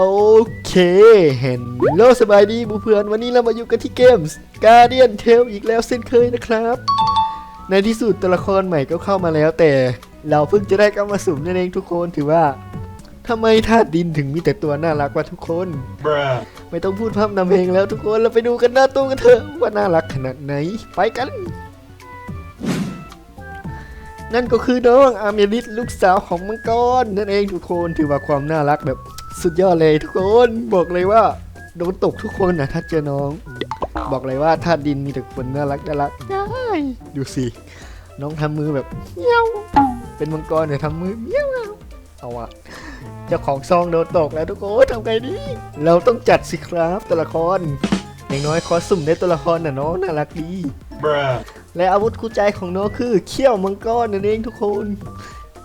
โอเค เห็นโลสบายดีบูเพื่อน วันนี้เรามาอยู่กันที่เกม Guardian Tale อีกแล้วเช่นเคยนะครับ ในที่สุดตัวละครใหม่ก็เข้ามาแล้ว แต่เราเพิ่งจะได้เข้ามาสุ่มนั่นเองทุกคนถือว่าทำไมธาตุดินถึงมีแต่ตัวน่ารักวะทุกคน Bruh. ไม่ต้องพูดพร่ำนำเพลงแล้วทุกคนเราไปดูกันหน้าตู้กันเถอะว่าน่ารักขนาดไหน ไปกัน นั่นก็คือน้องอาเมริสลูกสาวของมังกรนั่นเองทุกคนถือว่าความน่ารักแบบ สุดยอดเลยทุกคนบอกเลยว่าโดนตกทุกคนนะถ้าเจอน้อง บอกเลยว่าธาตุดินมีแต่คนน่ารักน่ารักได้ดูสิน้องทำมือแบบเงี้ยวเป็นมังกรเนี่ยทำมือเงี้ยวเอาอะเจ้าของซองโดนตกแล้วทุกคนทำไงดี เราต้องจัดสิครับตัวละครอย่างน้อยขอสุ่มได้ตัวละครน่ะน้องน่ารักดี Bruh. และอาวุธคู่ใจของน้องคือเขี้ยวมังกรนั่นเองทุกคน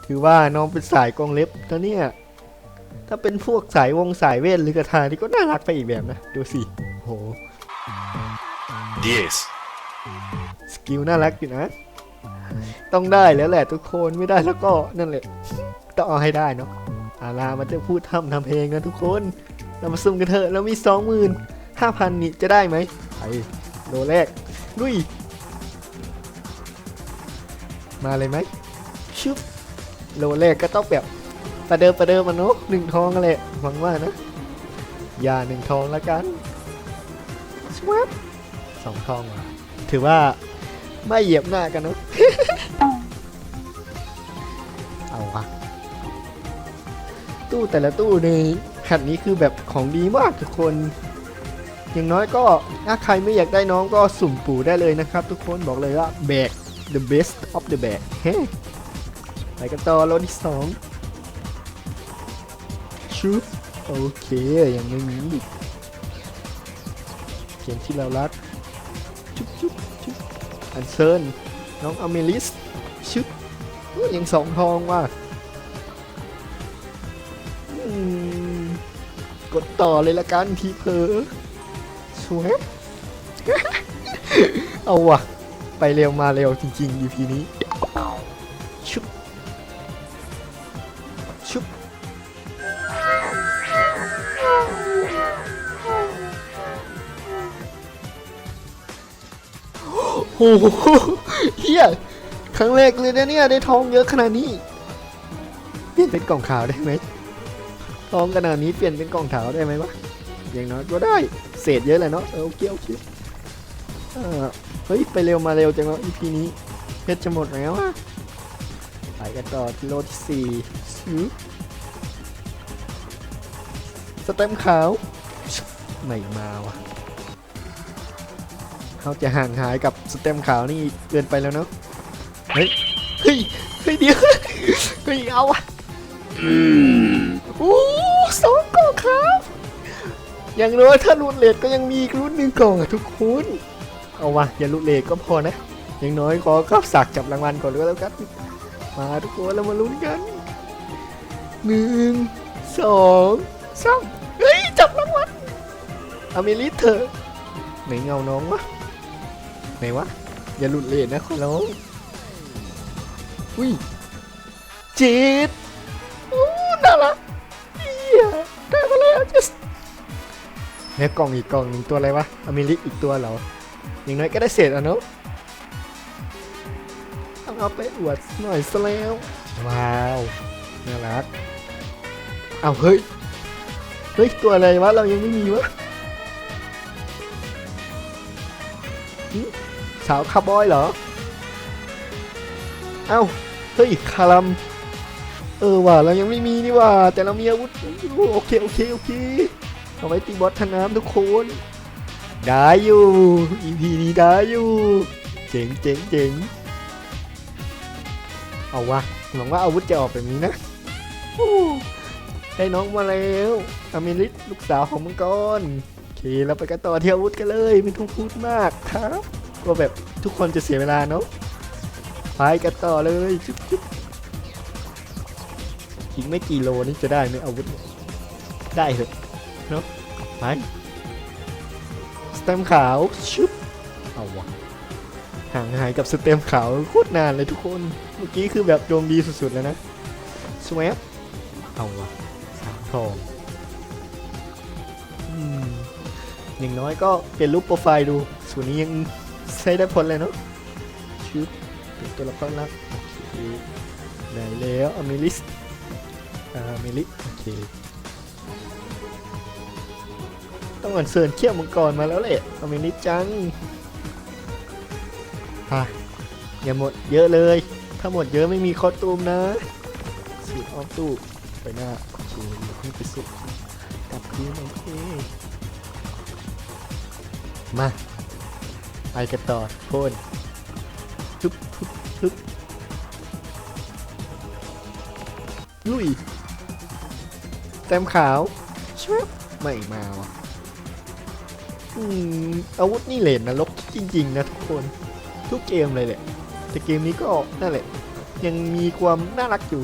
ถือว่าน้องเป็นสายกองเล็บนะเนี่ย ถ้าเป็นพวกสายวงสายเวทหรือกระทานี่ก็น่ารักไปอีกแบบนะ ดูสิโห Yes. สกิลน่ารักอยู่นะ ต้องได้แล้วแหละทุกคนไม่ได้แล้วก็นั่นแหละ ต้องเอาให้ได้เนาะอาลามันจะพูดทำทำเพลงนะทุกคน เรามาซุ่มกันเถอะเรามีสองหมื่นห้าพันนี่จะได้ไหมไปโลแรกลุย มาเลยไหมชุบโลแรกก็ต้องแบบ ประเดิมประเดิมมันเนาะหนึ่งทองกันแหละหวังว่านะอย่าหนึ่งทองแล้วกันสวับสองทองว่ะถือว่าไม่เหยียบหน้ากันเนาะเอาวะตู้แต่ละตู้ในขัดนี้คือแบบของดีมากทุกคนอย่างน้อยก็ถ้าใครไม่อยากได้น้องก็สุ่มปู่ได้เลยนะครับ ทุกคนบอกเลยว่าแบก the best of the bag ไปกันต่อรถที่สอง ชุบโอเคยังไม่มีอีกเกมที่เรารักชุบชุบชุบอันเซิร์นน้องอเมลิสชุบอุ๊ยยังสองทองว่ะกดต่อเลยละกันทีเพอสวยเอาว่ะ ไปเร็วมาเร็วจริงๆ EP นี้ โอ้โหเฮียครั้งแรกเลยนะเนี่ยได้ทองเยอะขนาดนี้ เปลี่ยนเป็นกล่องขาวได้ไหมทองขนาดนี้เปลี่ยนเป็นกล่องขาวได้ไหมวะอย่างน้อยก็ได้เศษเยอะเลยเนาะเออโอเคโอเคเฮ้ยไปเร็วมาเร็วจังวะ EP นี้เพชรจะหมดแล้วอะไปกันต่อที่โลที่สี่สเต็มขาว ไม่มาวะ เขาจะห่างหายกับสเต็มขาวนี่เกินไปแล้วเนาะเฮ้ยเฮ้ยเฮ้ยเดี๋ยวเฮ้ยเอาอะโอ้สองกล่องครับอย่างน้อยถ้ารุ่นเลดก็ยังมีอีกรุ่นหนึ่งกล่องอะทุกคนเอาวะอย่าลุเลกก็พอนะอย่างน้อยขอข้าวสักจับรางวัลก่อนก็แล้วกันมาทุกคนเรามาลุ้นกันหนึ่งสองสามเฮ้ยจับรางวัลอเมริเธอไหนเงาน้องวะ ไหนวะ อย่าหลุดเลนนะขอร้องอุ้ยเจ็ดโอ้น่ารักเฮียได้มาแล้ว just แล้วกล่องอีกกล่องหนึ่งตัวอะไรวะ อเมริกอีกตัวเหรออย่างน้อยก็ได้เศษอะเนาะต้องเอาไปอวดหน่อยซะแล้ว ว้าว น่ารัก เอาเฮ้ย เฮ้ย ตัวอะไรวะ เรายังไม่มีวะ สาวคาร์บอยเหรอ เอ้า เฮ้ย คารัม เออว่ะเรายังไม่มีนี่ว่ะแต่เรามีอาวุธโอเค โอเค โอเค เอาไว้ตีบอสทน้ำทุกคน ได้อยู่ EP นี้ได้อยู่ เจ๋งเจ๋งเจ๋งเอาวะหวังว่าอาวุธจะออกแบบนี้นะโอ้ได้น้องมาแล้วอเมริสลูกสาวของมังกรโอเคเราไปกันต่อที่อาวุธกันเลย ไม่ต้องพูดมากครับ กลัวแบบทุกคนจะเสียเวลาเนาะไปกันต่อเลยจุ๊บจุ๊บอีกไม่กี่โลนี่จะได้ไหมอาวุธ ได้เหรอเนาะไปสเต็มขาวชุบเอาวะห่างหายกับสเต็มขาวโคตรนานเลยทุกคน เมื่อกี้คือแบบดวงดีสุดๆแล้วนะสวปเอาวะสามทองอย่างน้อยก็เปลี่ยนรูปโปรไฟล์ดูส่วนนี้ยัง ใช้ได้ผลเลยเนาะชุดเป็นตัวละครลักโอเคได้แล้วอเมลิสอาเมลิโอเคต้องอัญเชิญเขี้ยวมังกรมาแล้วแหละอเมลิสจังฮะอย่าหมดเยอะเลย ถ้าหมดเยอะไม่มีคอสตูมนะสูตรออฟตู้ไปหน้าโอเคเพิ่งไปสุดกลับคืนโอเคมา ไปกันต่อโพ่นทุบทุบทุบลุยแต้มขาวช่วยไม่มาวะอืมอาวุธนี่เหลนนรกจริง ๆ นะทุกคน ทุกเกมเลยแหละ แต่เกมนี้ก็นั่นแหละ ยังมีความน่ารักอยู่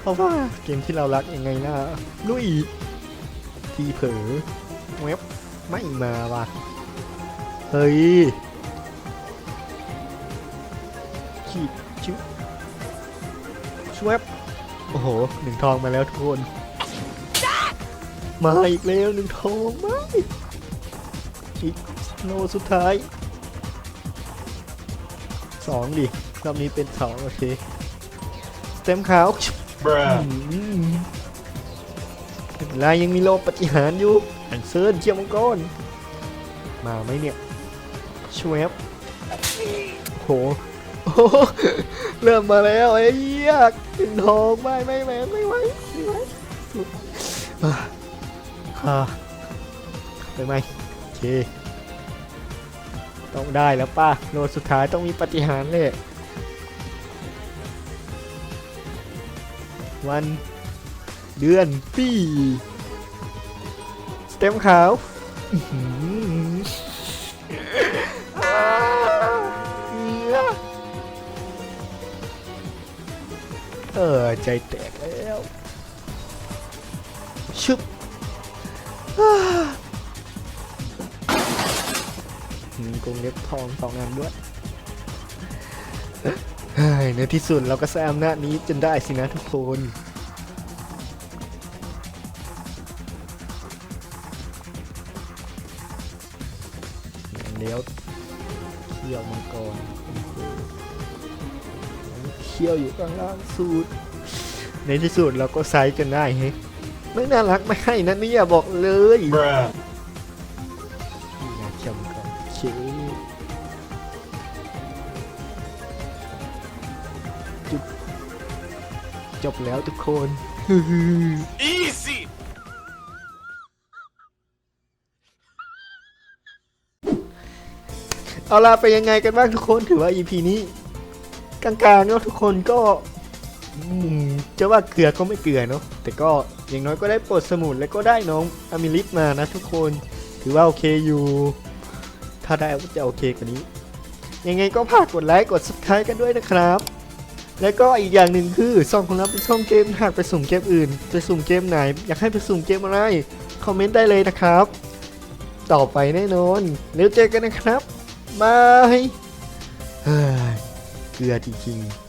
เพราะว่าเกมที่เรารักยังไงนะลุยทีเผลอเว็บไม่มาว่ะ เฮ้ยขีดชิวชวบโอ้โหหนึ่งทองมาแล้วทุกคน มาอีกแล้วหนึ่งทองมาอีกโนสุดท้ายสองดิรอบนี้เป็นสองโอเคสเต็มขาว Bruh. อืมไม่เป็นไรยังมีโลปฏิหารย์อยู่อันเซิร์นเชียมังกรมาไหมเนี่ย ชวบโหโอ้โหเริ่มมาแล้วไอ้เหี้ยถึงทองไม่ไม่ไม่ไม่ไหวไม่ไหวอะอะไปไหมโอเค ต้องได้แล้วป้าโลสุดท้ายต้องมีปฏิหารย์เลยวัน เดือนปีสเต็มขาว อื้อหือ ใจแตกแล้วชึบอ่ามีกรงเล็บทองสองอันด้วยเฮ้ยในที่สุดเราก็สร้างอำนาจนี้จนได้สินะทุกคนเลี้ยวเขี้ยวมังกรเขี้ยวอยู่ข้างล่างสุด ในที่สุดเราก็ไซส์กันได้เฮ้ยไม่น่ารักไม่ให้นะเนี่ยบอกเลย Bruh. นี่ไงเขี้ยวมังกรโอเคจบจบแล้วทุกคน Easy. เอาล่ะเป็นยังไงกันบ้างทุกคนถือว่า EP นี้ กลางๆเนาะทุกคนก็อืม จะว่าเกลือก็ไม่เกลือเนาะแต่ก็อย่างน้อยก็ได้ปลดสมุนแล้วก็ได้น้องอามิลิสมานะทุกคน ถือว่าโอเคอยู่ ถ้าได้ก็จะโอเคกว่านี้ ยังไงก็ฝากกดไลค์กด subscribe กันด้วยนะครับ แล้วก็อีกอย่างหนึ่งคือช่องของเราเป็นช่องเกมหากไปสุ่มเกมอื่น จะสุ่มเกมไหน อยากให้ไปสุ่มเกมอะไรคอมเมนต์ได้เลยนะครับ ต่อไปแน่นอนแล้วเจอกันนะครับบาเฮ้ยเกลือจริงๆ